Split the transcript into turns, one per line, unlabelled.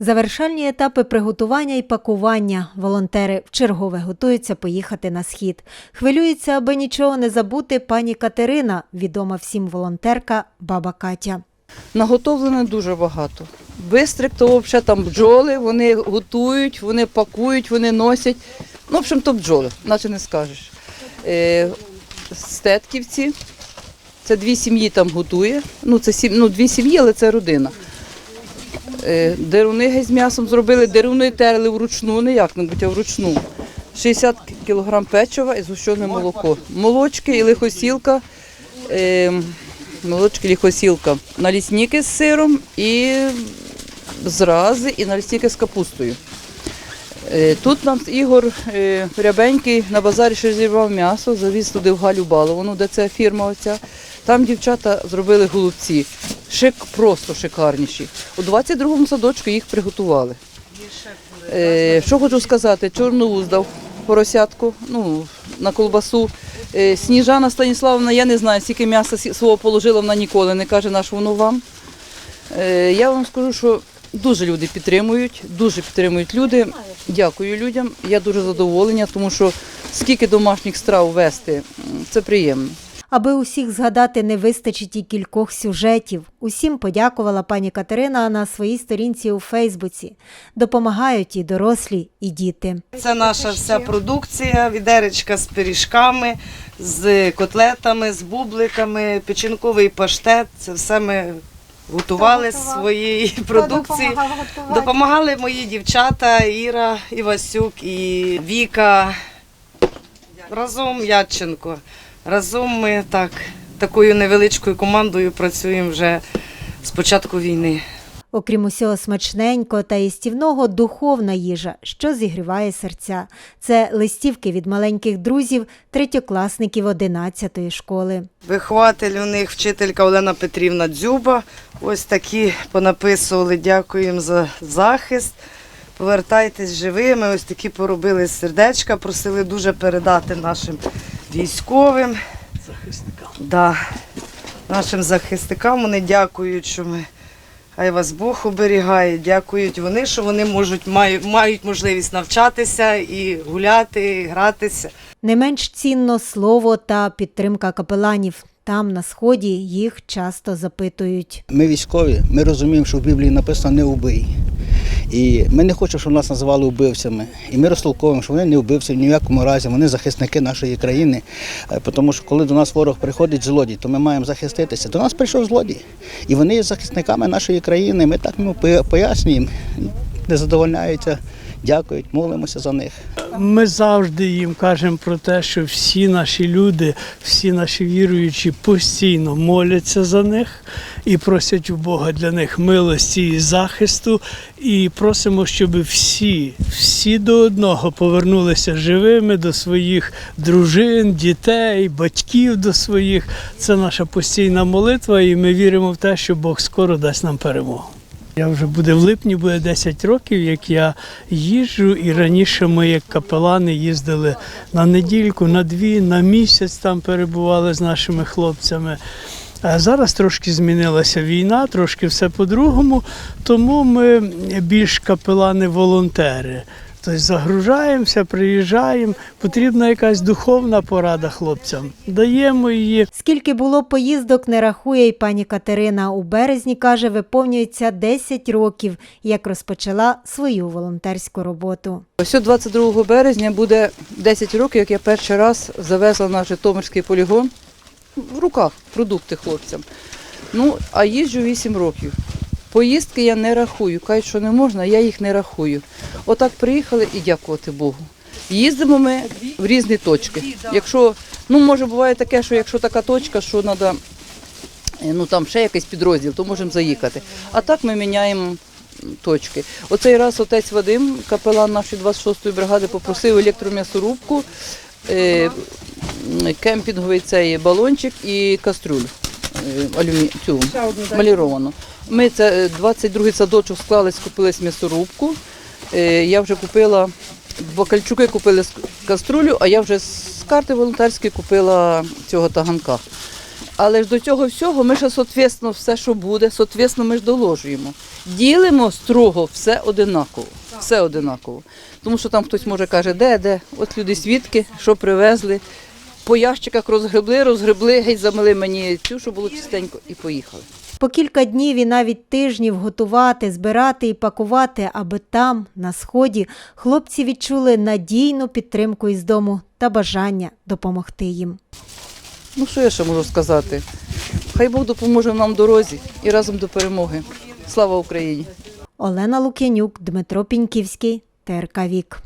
Завершальні етапи приготування і пакування. Волонтери вчергове готуються поїхати на схід. Хвилюється, аби нічого не забути пані Катерина, відома всім волонтерка баба Катя.
Наготовлено дуже багато. Бистрик, то взагалі там бджоли, вони готують, вони пакують, вони носять. Ну, в общем, то бджоли, наче не скажеш. Е, стетківці, це дві сім'ї там готує. Ну, це сім, ну, дві сім'ї, але це родина. Е, деруни з м'ясом зробили, деруни терли вручну, не як-небудь, а вручну. 60 кг печива і згущене молоко. Молочки і лихосілка. Е, молочки ліхосілка. Налісники з сиром і зрази, і налісники з капустою. Е, Тут нам Ігор Рябенький на базарі ще зірвав м'ясо, завіз туди в Галю Баловану, де це фірма оця. Там дівчата зробили голубці. Шик, просто шикарніші. У 22-му садочку їх приготували. Е, Що хочу сказати, чорну здав поросятку ну, на колбасу. Е, Сніжана Станіславовна, я не знаю, скільки м'яса свого положила, вона ніколи не каже, на що воно вам. Е, Я вам скажу, що дуже люди підтримують, дуже підтримують люди. Дякую людям. Я дуже задоволена, тому що скільки домашніх страв вести, це приємно.
Аби усіх згадати не вистачить і кількох сюжетів. Усім подякувала пані Катерина на своїй сторінці у Фейсбуці. Допомагають і дорослі, і діти.
Це наша вся продукція, відеречка з пиріжками, з котлетами, з бубликами, печінковий паштет. Це все ми готували з своєї продукції. Допомагали мої дівчата Іра, Івасюк і Віка. Разом Ядченко. Разом ми так, такою невеличкою командою працюємо вже з початку війни.
Окрім усього смачненького та їстівного, духовна їжа, що зігріває серця. Це листівки від маленьких друзів, третьокласників 11-ї школи.
Вихователь у них вчителька Олена Петрівна Дзюба. Ось такі понаписували. Дякуємо за захист. Повертайтесь живими. Ось такі поробили сердечка. Просили дуже передати нашим військовим. Захисникам. Да. Нашим захисникам вони дякують, що ми. Хай вас Бог оберігає. Дякують вони, що вони можуть, мають, мають можливість навчатися і гуляти, і гратися.
Не менш цінно слово та підтримка капеланів. Там, на сході, їх часто запитують.
Ми військові, ми розуміємо, що в Біблії написано не убий. І ми не хочемо, щоб нас називали вбивцями. І ми розтолковуємо, що вони не вбивці в ніякому разі, вони захисники нашої країни. Е, Тому що коли до нас ворог приходить злодій, то ми маємо захиститися. До нас прийшов злодій. І вони є захисниками нашої країни. Ми так йому пояснюємо, не задовольняються, дякують, молимося за них.
Ми завжди їм кажемо про те, що всі наші люди, всі наші віруючі постійно моляться за них і просять у Бога для них милості і захисту. І просимо, щоб всі, всі до одного повернулися живими до своїх дружин, дітей, батьків до своїх. Це наша постійна молитва, і ми віримо в те, що Бог скоро дасть нам перемогу. Я вже буде в липні, буде 10 років, як я їжджу, і раніше ми, як капелани, їздили на недільку, на дві, на місяць там перебували з нашими хлопцями. А зараз трошки змінилася війна, трошки все по-другому, тому ми більш капелани-волонтери. Тобто загружаємося, приїжджаємо. Потрібна якась духовна порада хлопцям. Даємо її.
Скільки було поїздок, не рахує й пані Катерина. У березні, каже, виповнюється 10 років, як розпочала свою волонтерську роботу.
Ось 22 березня буде 10 років, як я перший раз завезла на Житомирський полігон в руках продукти хлопцям. Ну, а їжджу 8 років. Поїздки я не рахую. Кажуть, що не можна, я їх не рахую. Отак приїхали і дякувати Богу. Їздимо ми в різні точки. Якщо, ну може буває таке, що якщо така точка, що треба, ну там ще якийсь підрозділ, то можемо заїхати. А так ми міняємо точки. Оцей раз отець Вадим, капелан нашої 26-ї бригади, попросив електром'ясорубку, е, кемпінговий цей балончик і кастрюлю алюмі... цю, маліровану. Ми це е, 22-й садочок склали, скупились м'ясорубку. Е, Я вже купила, бакальчуки купили каструлю, а я вже з карти волонтерської купила цього таганка. Але ж до цього всього ми ще соответственно, все, що буде, соответственно, ми ж доложуємо. ділимо строго все одинаково. Все одинаково. Тому що там хтось може каже, де, де, от люди свідки, що привезли. По ящиках розгребли, розгребли, геть замили мені цю, щоб було чистенько, і поїхали.
По кілька днів і навіть тижнів готувати, збирати і пакувати, аби там, на сході, хлопці відчули надійну підтримку із дому та бажання допомогти їм.
Ну що я ще можу сказати? Хай Бог допоможе нам в дорозі і разом до перемоги. Слава Україні!
Олена Лук'янюк, Дмитро Піньківський, ТРК Вік.